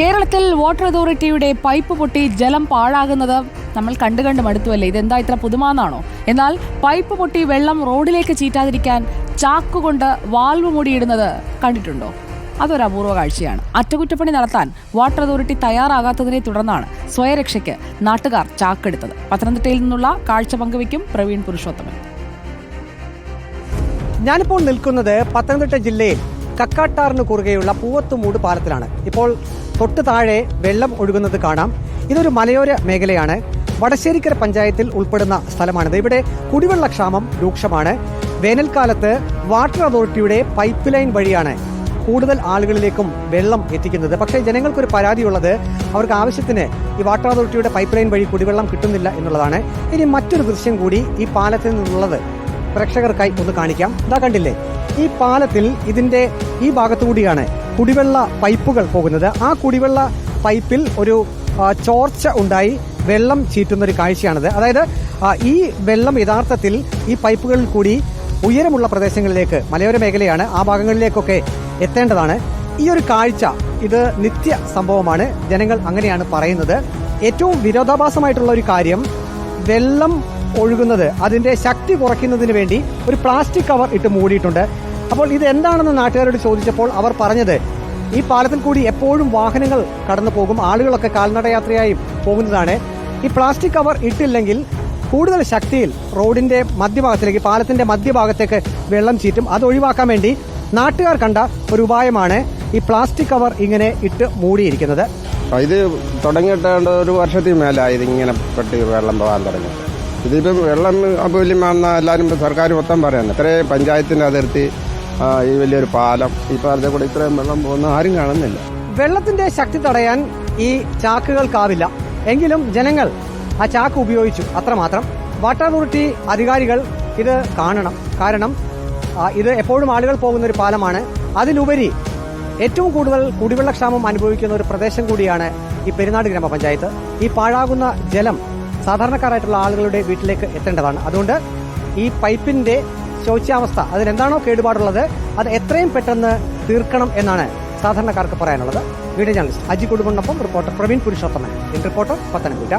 കേരളത്തിൽ വാട്ടർ അതോറിറ്റിയുടെ പൈപ്പ് പൊട്ടി ജലം പാഴാകുന്നത് നമ്മൾ കണ്ടു കണ്ട് മടുത്തുവല്ലേ ഇതെന്താ ഇത്ര പുതുമാന്നാണോ? എന്നാൽ പൈപ്പ് പൊട്ടി വെള്ളം റോഡിലേക്ക് ചീറ്റാതിരിക്കാൻ ചാക്കുകൊണ്ട് വാൽവ് മൂടിയിടുന്നത് കണ്ടിട്ടുണ്ടോ? അതൊരു അപൂർവ കാഴ്ചയാണ്. അറ്റകുറ്റപ്പണി നടത്താൻ വാട്ടർ അതോറിറ്റി തയ്യാറാകാത്തതിനെ തുടർന്നാണ് സ്വയരക്ഷയ്ക്ക് നാട്ടുകാർ ചാക്കെടുത്തത്. പത്തനംതിട്ടയിൽ നിന്നുള്ള കാഴ്ച പങ്കുവയ്ക്കും പ്രവീൺ പുരുഷോത്തമൻ. ഞാനിപ്പോൾ നിൽക്കുന്നത് പത്തനംതിട്ട ജില്ലയിൽ. കക്കാട്ടാറിന് കുറുകെയുള്ള പൂവത്തുമൂട് പാലത്തിലാണ്. ഇപ്പോൾ തൊട്ട് താഴെ വെള്ളം ഒഴുകുന്നത് കാണാം. ഇതൊരു മലയോര മേഖലയാണ്. വടശ്ശേരിക്കര പഞ്ചായത്തിൽ ഉൾപ്പെടുന്ന സ്ഥലമാണിത്. ഇവിടെ കുടിവെള്ളക്ഷാമം രൂക്ഷമാണ്. വേനൽക്കാലത്ത് വാട്ടർ അതോറിറ്റിയുടെ പൈപ്പ് ലൈൻ വഴിയാണ് കൂടുതൽ ആളുകളിലേക്കും വെള്ളം എത്തിക്കുന്നത്. പക്ഷേ ജനങ്ങൾക്കൊരു പരാതിയുള്ളത് അവർക്ക് ആവശ്യത്തിന് ഈ വാട്ടർ അതോറിറ്റിയുടെ പൈപ്പ് ലൈൻ വഴി കുടിവെള്ളം കിട്ടുന്നില്ല എന്നുള്ളതാണ്. ഇനി മറ്റൊരു ദൃശ്യം കൂടി ഈ പാലത്തിൽ നിന്നുള്ളത്. പ്രേക്ഷകർക്കായി ഒന്ന് കാണിക്കാം. ഇതാ കണ്ടില്ലേ? ഈ പാലത്തിൽ ഇതിന്റെ ഈ ഭാഗത്തുകൂടിയാണ് കുടിവെള്ള പൈപ്പുകൾ പോകുന്നത്. ആ കുടിവെള്ള പൈപ്പിൽ ഒരു ചോർച്ച ഉണ്ടായി വെള്ളം ചീറ്റുന്ന ഒരു കാഴ്ചയാണത്. അതായത് ഈ വെള്ളം യഥാർത്ഥത്തിൽ ഈ പൈപ്പുകളിൽ കൂടി ഉയരമുള്ള പ്രദേശങ്ങളിലേക്ക് മലയോര മേഖലയാണ് ആ ഭാഗങ്ങളിലേക്കൊക്കെ എത്തേണ്ടതാണ്. ഈ ഒരു കാഴ്ച ഇത് നിത്യ സംഭവമാണ്. ജനങ്ങൾ അങ്ങനെയാണ് പറയുന്നത്. ഏറ്റവും വിരോധാഭാസമായിട്ടുള്ള ഒരു കാര്യം വെള്ളം ഒഴുകുന്നത് അതിന്റെ ശക്തി കുറയ്ക്കുന്നതിന് വേണ്ടി ഒരു പ്ലാസ്റ്റിക് കവർ ഇട്ട് മൂടിയിട്ടുണ്ട്. അപ്പോൾ ഇത് എന്താണെന്ന് നാട്ടുകാരോട് ചോദിച്ചപ്പോൾ അവർ പറഞ്ഞത് ഈ പാലത്തിൽ കൂടി എപ്പോഴും വാഹനങ്ങൾ കടന്നു പോകും ആളുകളൊക്കെ കാൽനടയാത്രയായി പോകുന്നതാണ്. ഈ പ്ലാസ്റ്റിക് കവർ ഇട്ടില്ലെങ്കിൽ കൂടുതൽ ശക്തിയിൽ റോഡിന്റെ മധ്യഭാഗത്തിലേക്ക് പാലത്തിന്റെ മധ്യഭാഗത്തേക്ക് വെള്ളം ചീറ്റും. അത് ഒഴിവാക്കാൻ വേണ്ടി നാട്ടുകാർ കണ്ട ഒരു ഉപായമാണ് ഈ പ്ലാസ്റ്റിക് കവർ ഇങ്ങനെ ഇട്ട് മൂടിയിരിക്കുന്നത്. ഇത് തുടങ്ങിയിട്ട് ഒരു വർഷത്തിൽ മേലായി ഇതിങ്ങനെ പെട്ടി വെള്ളം പോകാൻ തുടങ്ങി. ഇതിപ്പം വെള്ളം അപൂല്യം എല്ലാവരും ഇപ്പം സർക്കാർ മൊത്തം പറയുന്നത് ഇത്രയും പഞ്ചായത്തിന്റെ അതിർത്തി ഈ വലിയൊരു പാലം ഈ പാലത്തെ കൂടെ ഇത്രയും വെള്ളം പോകുന്ന ആരും കാണുന്നില്ല. വെള്ളത്തിന്റെ ശക്തി തടയാൻ ഈ ചാക്കുകൾക്കാവില്ല. എങ്കിലും ജനങ്ങൾ ആ ചാക്ക് ഉപയോഗിച്ചു അത്രമാത്രം. വാട്ടർ അതോറിറ്റി അധികാരികൾ ഇത് കാണണം. കാരണം ഇത് എപ്പോഴും ആളുകൾ പോകുന്ന ഒരു പാലമാണ്. അതിലുപരി ഏറ്റവും കൂടുതൽ കുടിവെള്ളക്ഷാമം അനുഭവിക്കുന്ന ഒരു പ്രദേശം കൂടിയാണ് ഈ പെരുന്നാട് ഗ്രാമപഞ്ചായത്ത്. ഈ പാഴാകുന്ന ജലം സാധാരണക്കാരായിട്ടുള്ള ആളുകളുടെ വീട്ടിലേക്ക് എത്തേണ്ടതാണ്. അതുകൊണ്ട് ഈ പൈപ്പിന്റെ ശോച്യാവസ്ഥ അതിലെന്താണോ കേടുപാടുള്ളത് അത് എത്രയും പെട്ടെന്ന് തീർക്കണം എന്നാണ് സാധാരണക്കാർക്ക് പറയാനുള്ളത്. വീഡിയോ ജേർണലിസ്റ്റ് അജി കുടുംബനൊപ്പം റിപ്പോർട്ടർ പ്രവീൺ പുരുഷോത്തമൻ. റിപ്പോർട്ടർ പത്തനംതിട്ട.